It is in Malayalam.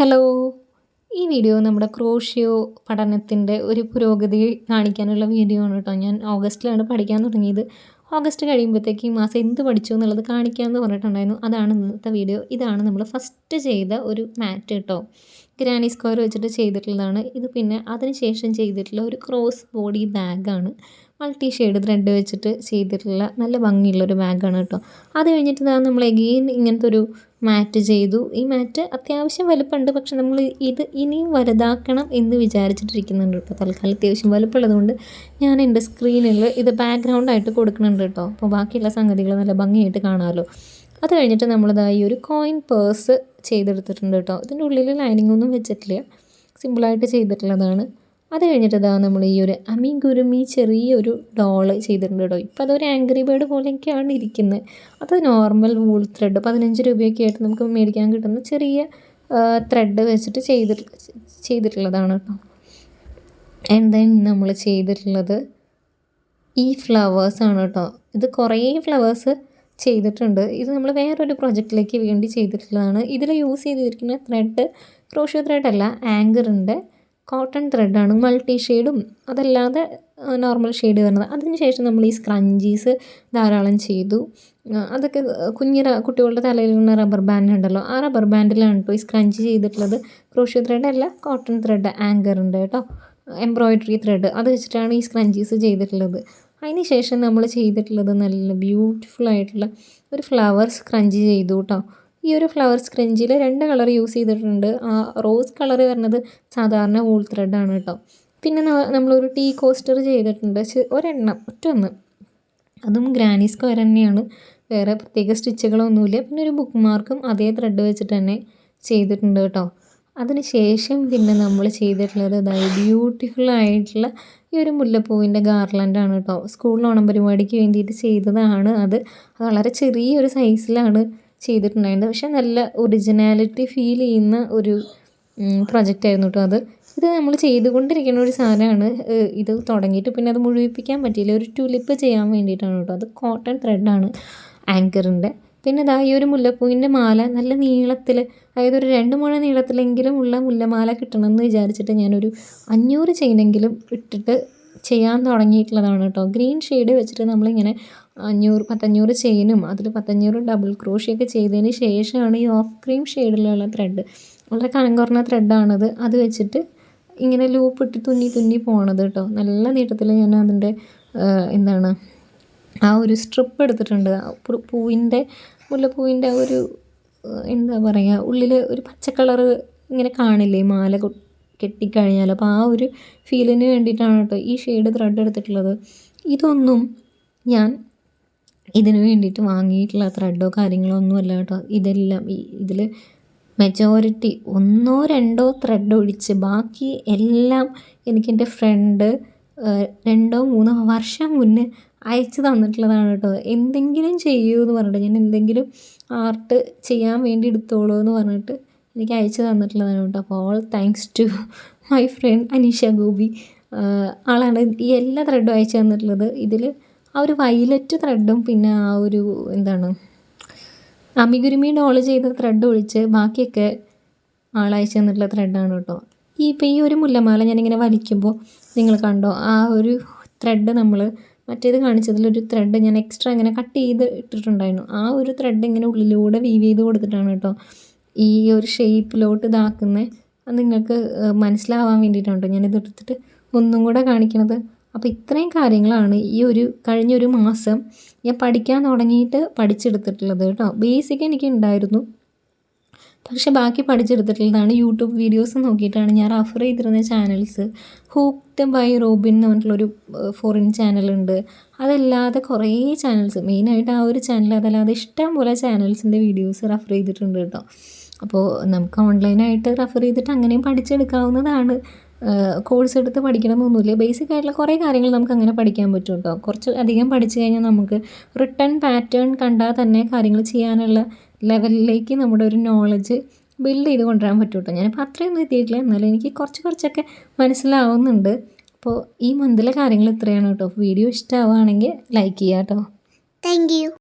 ഹലോ. ഈ വീഡിയോ നമ്മുടെ ക്രോഷ്യോ പഠനത്തിന്റെ ഒരു പുരോഗതി കാണിക്കാനുള്ള വീഡിയോ ആണ് കേട്ടോ. ഞാൻ ഓഗസ്റ്റിലാണ് പഠിക്കാൻ തുടങ്ങിയത്. ഓഗസ്റ്റ് കഴിയുമ്പോഴത്തേക്ക് ഈ മാസം എന്ത് പഠിച്ചു എന്നുള്ളത് കാണിക്കാമെന്ന് പറഞ്ഞിട്ടുണ്ടായിരുന്നു. അതാണ് ഇന്നത്തെ വീഡിയോ. ഇതാണ് നമ്മൾ ഫസ്റ്റ് ചെയ്ത ഒരു മാറ്റ് കേട്ടോ. ഗ്രാനി സ്ക്വയർ വെച്ചിട്ട് ചെയ്തിട്ടുള്ളതാണ്. ഇത് പിന്നെ അതിന് ശേഷം ചെയ്തിട്ടുള്ള ഒരു ക്രോസ് ബോഡി ബാഗാണ്. മൾട്ടി ഷെയ്ഡ് ത്രെഡ് വെച്ചിട്ട് ചെയ്തിട്ടുള്ള നല്ല ഭംഗിയുള്ളൊരു ബാഗാണ് കേട്ടോ. അത് കഴിഞ്ഞിട്ട് ഇതാ നമ്മൾ എഗെയിൻ ഇങ്ങനത്തെ ഒരു മാറ്റ് ചെയ്തു. ഈ മാറ്റ് അത്യാവശ്യം വലുപ്പമുണ്ട്. പക്ഷെ നമ്മൾ ഇത് ഇനിയും വലുതാക്കണം എന്ന് വിചാരിച്ചിട്ടിരിക്കുന്നുണ്ട് കേട്ടോ. തൽക്കാലം അത്യാവശ്യം വലുപ്പമുള്ളതുകൊണ്ട് ഞാൻ എന്റെ സ്ക്രീനിൽ ഇത് ബാക്ക്ഗ്രൗണ്ടായിട്ട് കൊടുക്കുന്നുണ്ട് കേട്ടോ. അപ്പോൾ ബാക്കിയുള്ള സംഗതികൾ നല്ല ഭംഗിയായിട്ട് കാണാമല്ലോ. അത് കഴിഞ്ഞിട്ട് നമ്മളിതാ ഈ ഒരു കോയിൻ പേഴ്സ് ചെയ്തെടുത്തിട്ടുണ്ട് കേട്ടോ. ഇതിന്റെ ഉള്ളിൽ ലൈനിങ് ഒന്നും വെച്ചിട്ടില്ല. സിമ്പിളായിട്ട് ചെയ്തിട്ടുള്ളതാണ്. അത് കഴിഞ്ഞിട്ട് ഇതാ നമ്മൾ ഈ ഒരു അമി ഗുരുമി ചെറിയൊരു ഡോൾ ചെയ്തിട്ടുണ്ട് കേട്ടോ. ഇപ്പോൾ അതൊരു ആംഗ്രി ബേർഡ് പോലെയൊക്കെയാണ് ഇരിക്കുന്നത്. അത് നോർമൽ വൂൾ ത്രെഡ് പതിനഞ്ച് രൂപയൊക്കെ ആയിട്ട് നമുക്ക് മേടിക്കാൻ കിട്ടുന്ന ചെറിയ ത്രെഡ് വെച്ചിട്ട് ചെയ്തിട്ട് ചെയ്തിട്ടുള്ളതാണ് കേട്ടോ. ആൻഡ് നമ്മൾ ചെയ്തിട്ടുള്ളത് ഈ ഫ്ലവേഴ്സാണ് കേട്ടോ. ഇത് കുറേ ഫ്ലവേഴ്സ് ചെയ്തിട്ടുണ്ട്. ഇത് നമ്മൾ വേറൊരു പ്രൊജക്റ്റിലേക്ക് വേണ്ടി ചെയ്തിട്ടുള്ളതാണ്. ഇതിൽ യൂസ് ചെയ്തിരിക്കുന്ന ത്രെഡ് ക്രോഷ്യോ അല്ല ആങ്കറിന്റെ കോട്ടൺ ത്രെഡാണ് മൾട്ടി ഷെയ്ഡും അതല്ലാതെ നോർമൽ ഷെയ്ഡ് വരുന്നത്. അതിന് ശേഷം നമ്മൾ ഈ സ്ക്രഞ്ചീസ് ധാരാളം ചെയ്തു. അതൊക്കെ കുഞ്ഞ് കുട്ടികളുടെ തലയിലുള്ള റബ്ബർ ബാൻഡ് ഉണ്ടല്ലോ ആ റബ്ബർ ബാൻഡിലാണ് കേട്ടോ ഈ സ്ക്രഞ്ച് ചെയ്തിട്ടുള്ളത്. ക്രോഷ്യോ ത്രെഡ് അല്ല കോട്ടൺ ത്രെഡ് ആങ്കറുണ്ട് കേട്ടോ എംബ്രോയിഡറി ത്രെഡ് അത് വെച്ചിട്ടാണ് ഈ സ്ക്രഞ്ചീസ് ചെയ്തിട്ടുള്ളത്. അതിന് ശേഷം നമ്മൾ ചെയ്തിട്ടുള്ളത് നല്ല ബ്യൂട്ടിഫുൾ ആയിട്ടുള്ള ഒരു ഫ്ലവർ സ്ക്രഞ്ച് ചെയ്തു കേട്ടോ ഈ ഒരു ഫ്ലവർ സ്ക്രഞ്ചിൽ രണ്ട് കളർ യൂസ് ചെയ്തിട്ടുണ്ട്. ആ റോസ് കളർ വരുന്നത് സാധാരണ വൂൾ ത്രെഡാണ് കേട്ടോ പിന്നെ നമ്മളൊരു ടീ കോസ്റ്റർ ചെയ്തിട്ടുണ്ട്. ഒരെണ്ണം ഒറ്റൊന്ന് അതും ഗ്രാനി സ്ക്വയർ തന്നെയാണ്. വേറെ പ്രത്യേക സ്റ്റിച്ചുകളൊന്നുമില്ല പിന്നെ ഒരു ബുക്ക് മാർക്കും അതേ ത്രെഡ് വെച്ചിട്ട് തന്നെ ചെയ്തിട്ടുണ്ട് കേട്ടോ അതിന് ശേഷം പിന്നെ നമ്മൾ ചെയ്തിട്ടുള്ളത് അതായത് ബ്യൂട്ടിഫുൾ ആയിട്ടുള്ള ഈ ഒരു മുല്ലപ്പൂവിന്റെ ഗാർലൻഡാണ് കേട്ടോ സ്കൂളിൽ ഓണം പരിപാടിക്ക് വേണ്ടിയിട്ട് ചെയ്തതാണ് അത്. വളരെ ചെറിയൊരു സൈസിലാണ് ചെയ്തിട്ടുണ്ടായിരുന്നത്. പക്ഷെ നല്ല ഒറിജിനാലിറ്റി ഫീൽ ചെയ്യുന്ന ഒരു പ്രൊജക്റ്റ് ആയിരുന്നു കേട്ടോ അത്. ഇത് നമ്മൾ ചെയ്തുകൊണ്ടിരിക്കുന്ന ഒരു സാധനമാണ്. ഇത് തുടങ്ങിയിട്ട് പിന്നെ അത് മുഴുവിപ്പിക്കാൻ പറ്റിയില്ല. ഒരു ടുലിപ്പ് ചെയ്യാൻ വേണ്ടിയിട്ടാണ് കേട്ടോ അത് കോട്ടൺ ത്രെഡാണ് ആങ്കറിന്റെ പിന്നെ ഇതാ ഈ ഒരു മുല്ലപ്പൂവിന്റെ മാല നല്ല നീളത്തിൽ അതായത് ഒരു രണ്ട് മുഴ നീളത്തിലെങ്കിലും ഉള്ള മുല്ലമാല കിട്ടണമെന്ന് വിചാരിച്ചിട്ട് ഞാനൊരു അഞ്ഞൂറ് ചെയിനെങ്കിലും ഇട്ടിട്ട് ചെയ്യാൻ തുടങ്ങിയിട്ടുള്ളതാണ് കേട്ടോ. ഗ്രീൻ ഷെയ്ഡ് വെച്ചിട്ട് നമ്മളിങ്ങനെ അഞ്ഞൂറ് പത്തഞ്ഞൂറ് ചെയിനും അതിൽ പത്തഞ്ഞൂറ് ഡബിൾ ക്രോഷിയൊക്കെ ചെയ്തതിന് ശേഷമാണ് ഈ ഓഫ് ക്രീം ഷെയ്ഡിലുള്ള ത്രെഡ്. വളരെ കനം കുറഞ്ഞ ത്രെഡാണത്. അത് വെച്ചിട്ട് ഇങ്ങനെ ലൂപ്പ് ഇട്ട് തുന്നി തുന്നി പോണത് കേട്ടോ. നല്ല നീട്ടത്തിൽ ഞാൻ അതിന്റെ എന്താണ് ആ ഒരു സ്ട്രിപ്പ് എടുത്തിട്ടുണ്ട്. പൂവിന്റെ മുല്ലപ്പൂവിന്റെ ആ ഒരു എന്താ പറയുക ഉള്ളിൽ ഒരു പച്ച ഇങ്ങനെ കാണില്ലേ? മാല കെട്ടിക്കഴിഞ്ഞാൽ അപ്പോൾ ആ ഒരു ഫീലിന് വേണ്ടിയിട്ടാണ് കേട്ടോ ഈ ഷെയ്ഡ് ത്രെഡ് എടുത്തിട്ടുള്ളത്. ഇതൊന്നും ഞാൻ ഇതിന് വേണ്ടിയിട്ട് വാങ്ങിയിട്ടുള്ള ത്രെഡോ കാര്യങ്ങളോ ഒന്നുമല്ല കേട്ടോ. ഇതെല്ലാം ഈ ഇതിൽ മെജോറിറ്റി ഒന്നോ രണ്ടോ ത്രെഡ് ഒഴിച്ച് ബാക്കി എല്ലാം എനിക്കെന്റെ ഫ്രണ്ട് രണ്ടോ മൂന്നോ വർഷം മുന്നേ അയച്ചു തന്നിട്ടുള്ളതാണ് കേട്ടോ. എന്തെങ്കിലും ചെയ്യൂ എന്ന് പറഞ്ഞിട്ട് ഞാൻ എന്തെങ്കിലും ആർട്ട് ചെയ്യാൻ വേണ്ടി എടുത്തോളൂ എന്ന് പറഞ്ഞിട്ട് എനിക്ക് അയച്ചു തന്നിട്ടുള്ളതാണ് കേട്ടോ. അപ്പോൾ all thanks to my friend Aneesha Gopi. ആളാണ് ഈ എല്ലാ ത്രെഡും അയച്ചു തന്നിട്ടുള്ളത്. ഇതിൽ ആ ഒരു വയലറ്റ് ത്രെഡും പിന്നെ ആ ഒരു എന്താണ് അമിഗുരുമി ഡോൾ ചെയ്ത ത്രെഡ് ഒഴിച്ച് ബാക്കിയൊക്കെ ആളയച്ചു തന്നിട്ടുള്ള ത്രെഡാണ് കേട്ടോ. ഈ ഇപ്പോൾ ഈ ഒരു മുല്ലമാല ഞാനിങ്ങനെ വലിക്കുമ്പോൾ നിങ്ങൾ കണ്ടോ ആ ഒരു ത്രെഡ് നമ്മൾ മറ്റേത് കാണിച്ചതിലൊരു ത്രെഡ് ഞാൻ എക്സ്ട്രാ ഇങ്ങനെ കട്ട് ചെയ്ത് ഇട്ടിട്ടുണ്ടായിരുന്നു. ആ ഒരു ത്രെഡ് ഇങ്ങനെ ഉള്ളിലൂടെ വീവ് ചെയ്ത് കൊടുത്തിട്ടാണ് കേട്ടോ ഈ ഒരു ഷേപ്പിലോട്ട് ഇതാക്കുന്നത് അത് നിങ്ങൾക്ക് മനസ്സിലാവാൻ വേണ്ടിയിട്ടാണ് കേട്ടോ ഞാനിത് എടുത്തിട്ട് ഒന്നും കൂടെ കാണിക്കണത്. അപ്പോൾ ഇത്രയും കാര്യങ്ങളാണ് ഈ ഒരു കഴിഞ്ഞൊരു മാസം ഞാൻ പഠിക്കാൻ തുടങ്ങിയിട്ട് പഠിച്ചെടുത്തിട്ടുള്ളത് കേട്ടോ ബേസിക് എനിക്ക് ഉണ്ടായിരുന്നു. പക്ഷെ ബാക്കി പഠിച്ചെടുത്തിട്ടുള്ളതാണ് യൂട്യൂബ് വീഡിയോസ് നോക്കിയിട്ടാണ് ഞാൻ റഫർ ചെയ്തിരുന്ന ചാനൽസ്. ഹൂക്ഡ് ബൈ റോബിൻ എന്ന് പറഞ്ഞിട്ടുള്ളൊരു ഫോറിൻ ചാനലുണ്ട് അതല്ലാതെ കുറേ ചാനൽസ് മെയിനായിട്ട് ആ ഒരു ചാനൽ അതല്ലാതെ ഇഷ്ടം പോലെ ചാനൽസിന്റെ വീഡിയോസ് റഫർ ചെയ്തിട്ടുണ്ട് കേട്ടോ. അപ്പോൾ നമുക്ക് ഓൺലൈനായിട്ട് റഫർ ചെയ്തിട്ട് അങ്ങനെയും പഠിച്ചെടുക്കാവുന്നതാണ്. കോഴ്സ് എടുത്ത് പഠിക്കണമെന്നൊന്നുമില്ല. ബേസിക് ആയിട്ടുള്ള കുറേ കാര്യങ്ങൾ നമുക്ക് അങ്ങനെ പഠിക്കാൻ പറ്റും കേട്ടോ കുറച്ച് അധികം പഠിച്ചു കഴിഞ്ഞാൽ നമുക്ക് റിട്ടേൺ പാറ്റേൺ കണ്ടാൽ തന്നെ കാര്യങ്ങൾ ചെയ്യാനുള്ള ലെവലിലേക്ക് നമ്മുടെ ഒരു നോളജ് ബിൽഡ് ചെയ്ത് കൊണ്ടുവരാൻ പറ്റും കേട്ടോ ഞാനിപ്പോൾ അത്രയൊന്നും എത്തിയിട്ടില്ല. എന്നാലും എനിക്ക് കുറച്ച് കുറച്ചൊക്കെ മനസ്സിലാവുന്നുണ്ട്. അപ്പോൾ ഈ മന്തിലെ കാര്യങ്ങൾ ഇത്രയാണ് കേട്ടോ. വീഡിയോ ഇഷ്ടമാവുകയാണെങ്കിൽ ലൈക്ക് ചെയ്യാം കേട്ടോ. Thank you